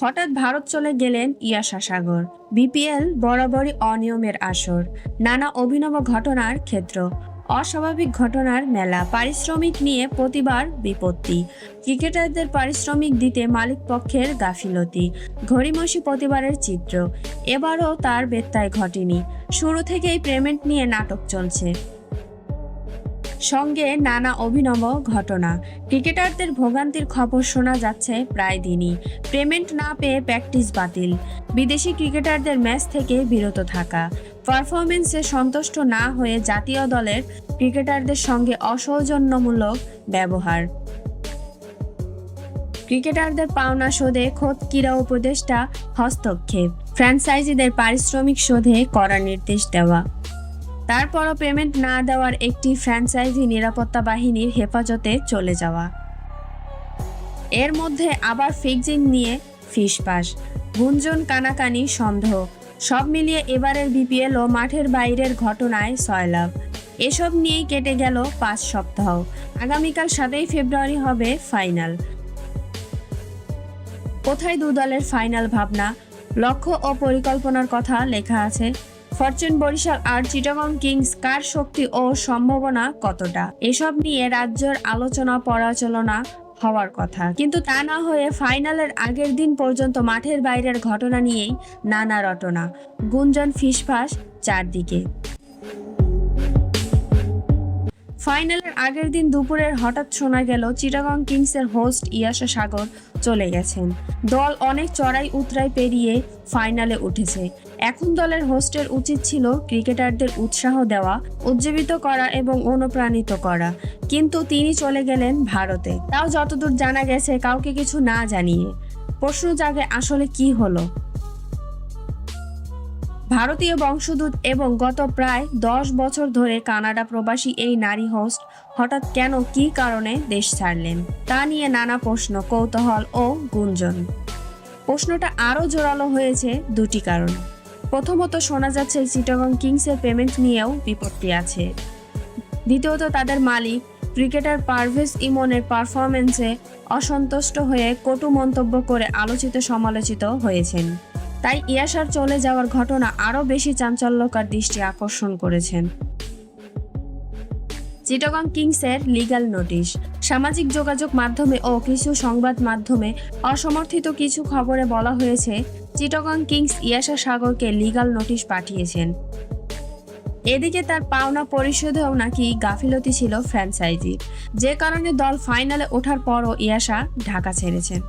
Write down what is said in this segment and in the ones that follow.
হঠাৎ ভারত চলে গেলেন ইয়াশা সাগর, বিপিএল বরাবরই অনিয়মের আসর। নানা অভিনব ঘটনার ক্ষেত্র, অস্বাভাবিক ঘটনার মেলা, পারিশ্রমিক নিয়ে প্রতিবার বিপত্তি। ক্রিকেটারদের পারিশ্রমিক দিতে মালিক পক্ষের গাফিলতি, ঘড়িমসি প্রতিবারের চিত্র। এবারও তার বেত্তায় ঘটেনি। শুরু থেকেই পেমেন্ট নিয়ে নাটক চলছে। সঙ্গে নানা অভিনব ঘটনা। ক্রিকেটারদের ভোগান্তির খবর শোনা যাচ্ছে প্রায় দিনই। পেমেন্ট না পেয়ে প্র্যাকটিস বাতিল। বিদেশি ক্রিকেটারদের ম্যাচ থেকে বিরত থাকা। পারফরমেন্সে সন্তুষ্ট না হয়ে জাতীয় দলের ক্রিকেটারদের সঙ্গে অসৌজন্যমূলক ব্যবহার। ক্রিকেটারদের পাওনা শোধে খোদ ক্রীড়া উপদেষ্টা হস্তক্ষেপ। ফ্র্যাঞ্চাইজিদের পারিশ্রমিক শোধে করার নির্দেশ দেওয়া। তারপরও পেমেন্ট না দেওয়ার একটি ফ্র্যাঞ্চাইজি নিরাপত্তা বাহিনীর হেফাজতে চলে যাওয়া। এর মধ্যে আবার ফিক্সিং নিয়ে ফিসপাস গুঞ্জন, কানাকানি, সন্দেহ। সব মিলিয়ে এবারের বিপিএল ও মাঠের বাইরের ঘটনায় সয়লাভ এসব নিয়েই কেটে গেল পাঁচ সপ্তাহ। আগামীকাল সাতই ফেব্রুয়ারি হবে ফাইনাল। কোথায় দু দলের ফাইনাল ভাবনা? লক্ষ্য ও পরিকল্পনার কথা লেখা আছে ফরচুন বরিশাল আর চিটাগং কিংস কার শক্তি ও সম্ভাবনা কতটা? এসব নিয়ে রাজ্যের আলোচনা পরাচলনা হওয়ার কথা। কিন্তু তা না হয়ে ফাইনালের আগের দিন পর্যন্ত মাঠের বাইরের ঘটনা নিয়েই নানা রটনা। গুঞ্জন ফিসফাস চারদিকে। ফাইনালের আগের দিন দুপুরের হঠাৎ শোনা গেল, চিটাগং কিংসের হোস্ট ইয়াশা সাগর চলে গেছেন। দল অনেক চড়াই উতরাই পেরিয়ে ফাইনালে উঠেছে। এখন দলের হোস্টের উচিত ছিল ক্রিকেটারদের উৎসাহ দেওয়া, উজ্জীবিত করা এবং অনুপ্রাণিত করা। কিন্তু তিনি চলে গেলেন ভারতে। তাও যতদূর জানা গেছে, কাউকে কিছু না জানিয়ে। প্রশ্ন জাগে আসলে কি হলো? ভারতীয় বংশোদ্ভূত এবং গত প্রায় দশ বছর ধরে কানাডা প্রবাসী এই নারী হোস্ট হঠাৎ কেন কী কারণে দেশ ছাড়লেন? তা নিয়ে নানা প্রশ্ন, কৌতূহল ও গুঞ্জন। প্রশ্নটা আরও জোরালো হয়েছে দুটি কারণ। প্রথমত, শোনা যাচ্ছে চিটাগং কিংসের পেমেন্ট নিয়েও বিপত্তি আছে। দ্বিতীয়ত, তাদের মালিক, ক্রিকেটার পারভেজ ইমনের পারফরমেন্সে অসন্তুষ্ট হয়ে কটু মন্তব্য করে আলোচিত সমালোচিত হয়েছেন। তাই ইয়াসার চলে যাওয়ার ঘটনা আরও বেশি চাঞ্চল্যকার দৃষ্টি আকর্ষণ করেছেন। চিটাগং কিংসের লিগ্যাল নোটিশ, সামাজিক যোগাযোগ মাধ্যমে ও কিছু সংবাদ মাধ্যমে অসমর্থিত কিছু খবরে বলা হয়েছে, চিটাগং কিংস ইয়াসা সাগরকে লিগ্যাল নোটিশ পাঠিয়েছেন। এদিকে তার পাওনা পরিশোধেও নাকি গাফিলতি ছিল ফ্র্যাঞ্চাইজির যে কারণে দল ফাইনালে ওঠার পরও ইয়াসা ঢাকা ছেড়েছেন।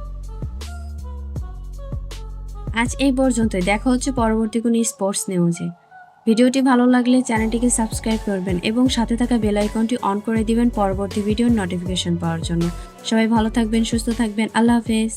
আজ এই পর্যন্তই। দেখা হচ্ছে পরবর্তী কোনো স্পোর্টস নিউজে ভিডিওটি ভালো লাগলে চ্যানেলটিকে সাবস্ক্রাইব করবেন এবং সাথে থাকা বেল আইকনটি অন করে দিবেন পরবর্তী ভিডিওর নোটিফিকেশন পাওয়ার জন্য। সবাই ভালো থাকবেন, সুস্থ থাকবেন। আল্লাহ হাফেজ।